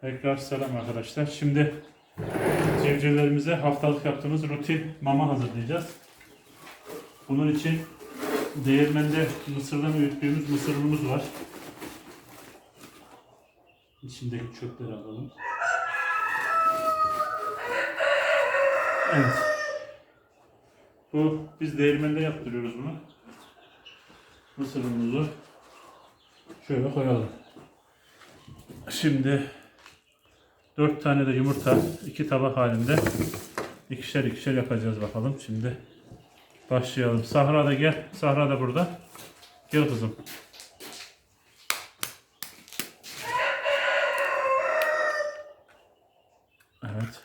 Tekrar selam arkadaşlar. Şimdi civcivlerimize haftalık yaptığımız rutin mama hazırlayacağız. Bunun için değirmende mısırdan öğüttüğümüz mısır unumuz var. İçindeki çöpleri alalım. Evet. Bu biz değirmende yaptırıyoruz bunu. Mısır unumuzu şöyle koyalım. Şimdi 4 tane de yumurta iki tabak halinde ikişer ikişer yapacağız bakalım. Şimdi başlayalım. Sahra da gel. Sahra da burada. Gel kızım. Evet.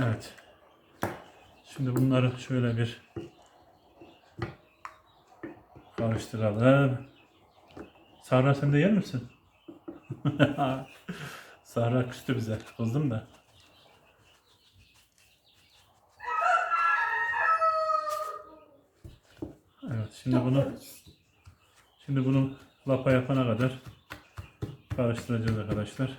Evet. Şimdi bunları şöyle bir karıştıralım. Sahra sen de yer misin? Sahra küstü bize. Kızdım da. Evet şimdi bunu şimdi bunu lapa yapana kadar karıştıracağız arkadaşlar.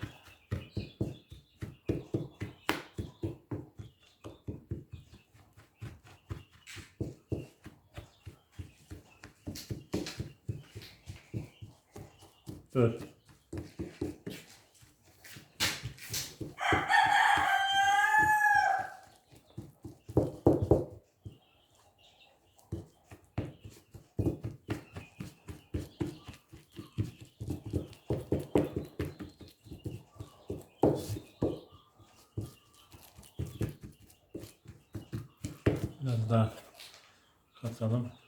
Dur. Biraz daha katalım.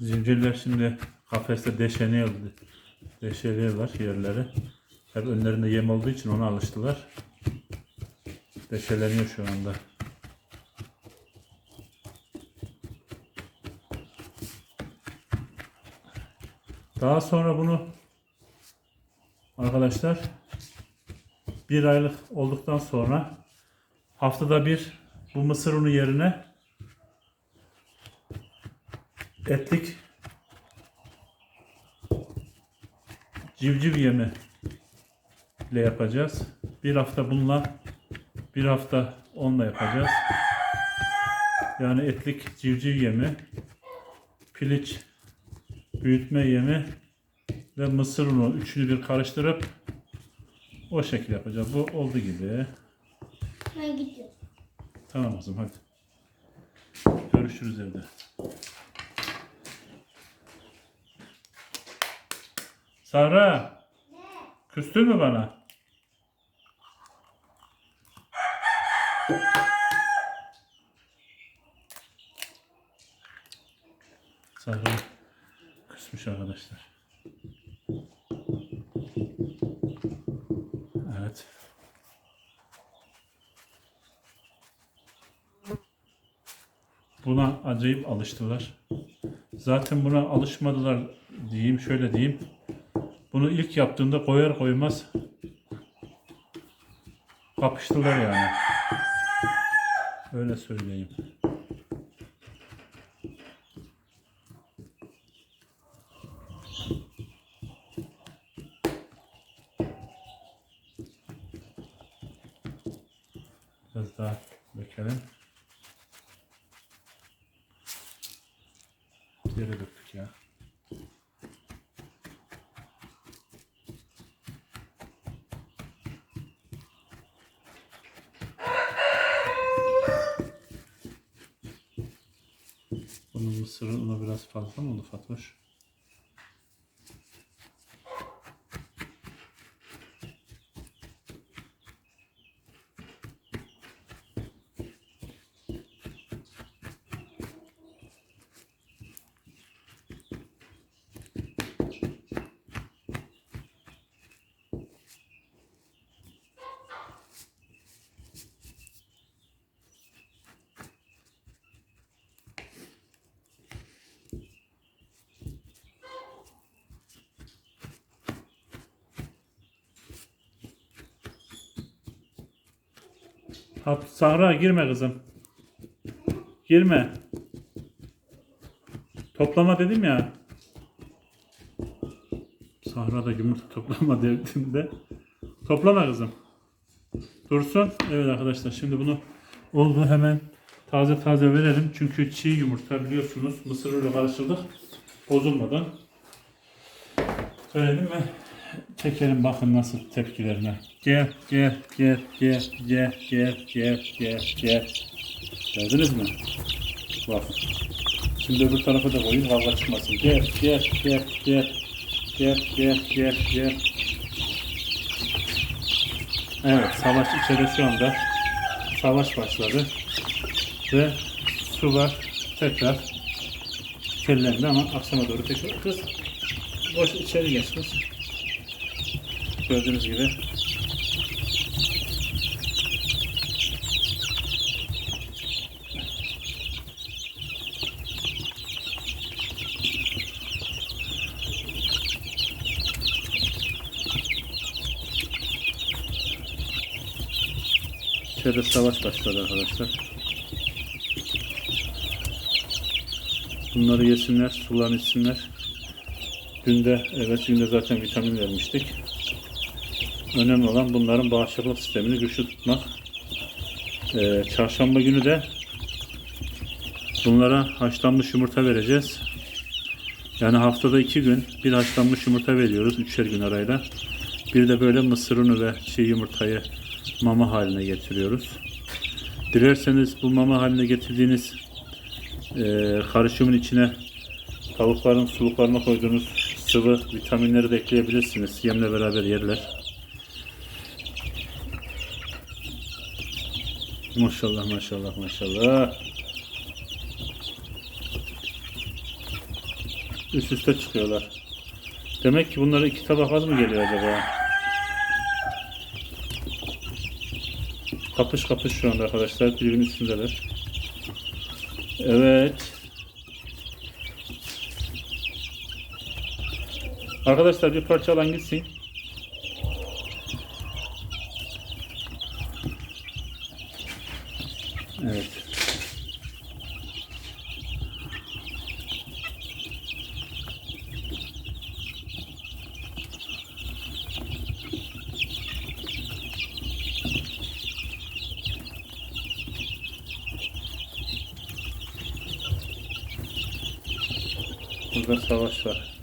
Zincirler şimdi kafeste deşeniyor. Deşeliyorlar yerleri. Hep önlerinde yem olduğu için ona alıştılar. Deşeleniyor şu anda. Daha sonra bunu arkadaşlar bir aylık olduktan sonra haftada bir bu mısır unu yerine etlik civciv yemi ile yapacağız. Bir hafta bununla bir hafta onunla yapacağız. Yani etlik civciv yemi, piliç büyütme yemi ve mısır unu üçünü bir karıştırıp o şekil yapacağız. Bu oldu gibi. Ben gidiyorum. Tamam kızım hadi. Görüşürüz evde. Sara. Küstün mü bana? Sara küsmüş arkadaşlar. Evet. Buna acayip alıştılar. Zaten buna alışmadılar diyeyim, şöyle diyeyim. Bunu ilk yaptığında koyar koymaz kapıştılar yani. Öyle söyleyeyim. Biraz daha dökelim. Döktük Bunun mısırı unu biraz fazla mı oldu Fatoş? Hat- Sahra girme kızım. Girme. Toplama dedim ya. Sahra da yumurta toplama dediğimde. Toplama kızım. Dursun. Evet arkadaşlar şimdi bunu oldu hemen taze taze verelim. Çünkü çiğ yumurta biliyorsunuz mısır ile karıştırdık. Bozulmadan verelim ve çekelim bakın nasıl tepkilerine. Gel gel gel gel gel gel gel gel gel. Gördünüz mü? Bak. Şimdi öbür tarafa da koyayım kavga çıkmasın. Gel gel gel gel gel gel gel gel. Evet savaş içeride şu anda savaş başladı ve su var tekrar kirlendi ama akşama doğru tekrar kız boş içeri geç kız. Gördüğünüz gibi İçeride savaş başladı arkadaşlar. Bunları yesinler, sularını içsinler. Dün de, evet dün de zaten vitamin vermiştik. Önemli olan bunların bağışıklık sistemini güçlü tutmak. Ee, çarşamba günü de bunlara haşlanmış yumurta vereceğiz. Yani haftada iki gün bir haşlanmış yumurta veriyoruz üçer gün arayla. Bir de böyle mısır unu ve çiğ yumurtayı mama haline getiriyoruz. Dilerseniz bu mama haline getirdiğiniz e, karışımın içine tavukların suluklarına koyduğunuz sıvı vitaminleri de ekleyebilirsiniz. Yemle beraber yerler. Maşallah maşallah maşallah. Üst üste çıkıyorlar. Demek ki bunlara iki tabak az mı geliyor acaba? Kapış kapış şu anda arkadaşlar. Birbirinin üstündeler. Evet. Arkadaşlar bir parça alan gitsin. Evet. Burada savaş var.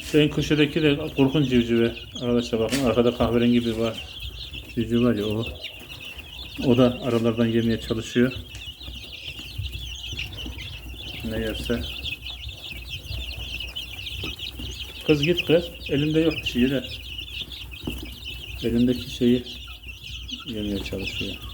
Şu en köşedeki de korkunç civcivi. Arkadaşlar bakın arkada kahverengi bir var. Civciv var ya o. O da aralardan yemeye çalışıyor. Ne yerse. Kız git kız. Elinde yok bir şey de. Elindeki şeyi yemeye çalışıyor.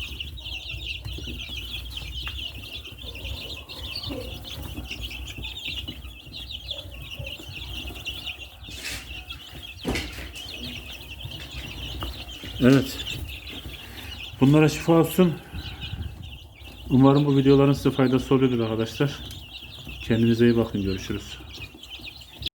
Evet. Bunlara şifa olsun. Umarım bu videoların size faydası oluyordur arkadaşlar. Kendinize iyi bakın. Görüşürüz.